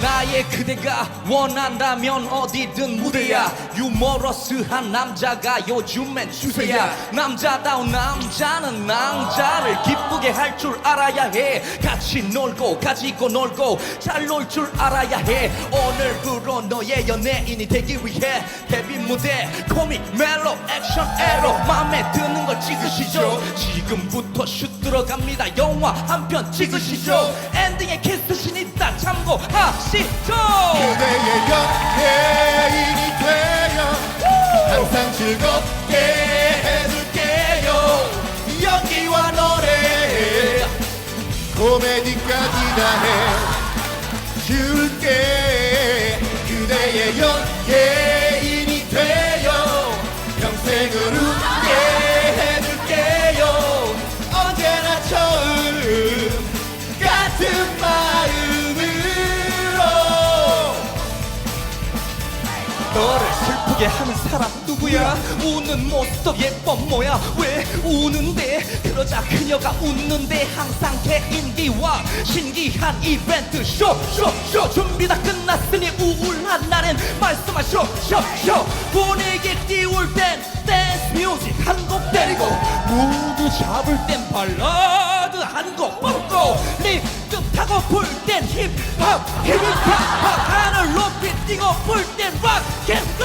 만약에 그대가 원한다면 어디든 무대야. 유머러스한 남자가 요즘엔 추세야. 남자다운 남자는 남자를 기쁘게 할 줄 알아야 해. 같이 놀고 가지고 놀고 잘 놀 줄 알아야 해. 오늘부로 너의 연예인이 되기 위해 데뷔 무대 코믹 멜로 액션 에로 마음에 드는 걸 찍으시죠. 지금부터 슛 들어갑니다. 영화 한 편 찍으시죠. 엔딩에 키스신 있다 참고하시죠. 그대의 연예인이 되어 항상 즐겁게 해줄게요. 연기와 노래 코미디까지 다해 너를 슬프게 하는 사람 누구야? 우는 모습도 예뻐 뭐야? 왜 우는데? 그러자 그녀가 웃는데 항상 개인기와 신기한 이벤트. 쇼쇼쇼. 준비 다 끝났으니 우울한 날엔 말씀하쇼 쇼쇼. 분위기 띄울 땐 댄스 뮤직 한 곡 때리고 무드 잡을 땐 발라드 한 곡 뽑고 리듬 타고 불땐 힙합 힙합. 하늘 높이 뛰고 불땐 락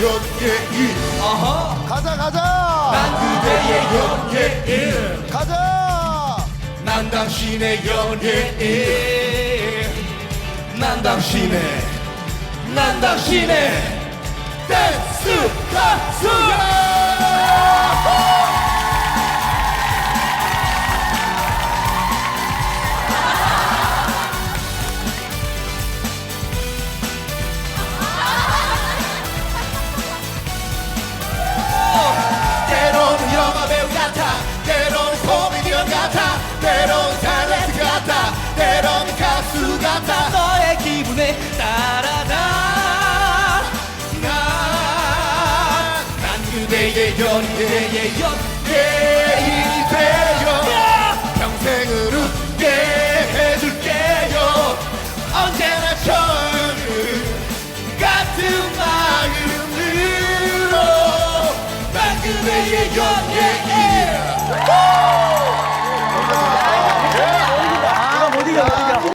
연예인 가자 가자. 난 그대의 연예인 가자. 난 당신의 연예인 난 당신의 난 당신의 댄스 가수야 그대의 연예의 연예인이 되어 평생을 웃게 해줄게요. 언제나 처음 같은 마음으로 난 그대의 연예인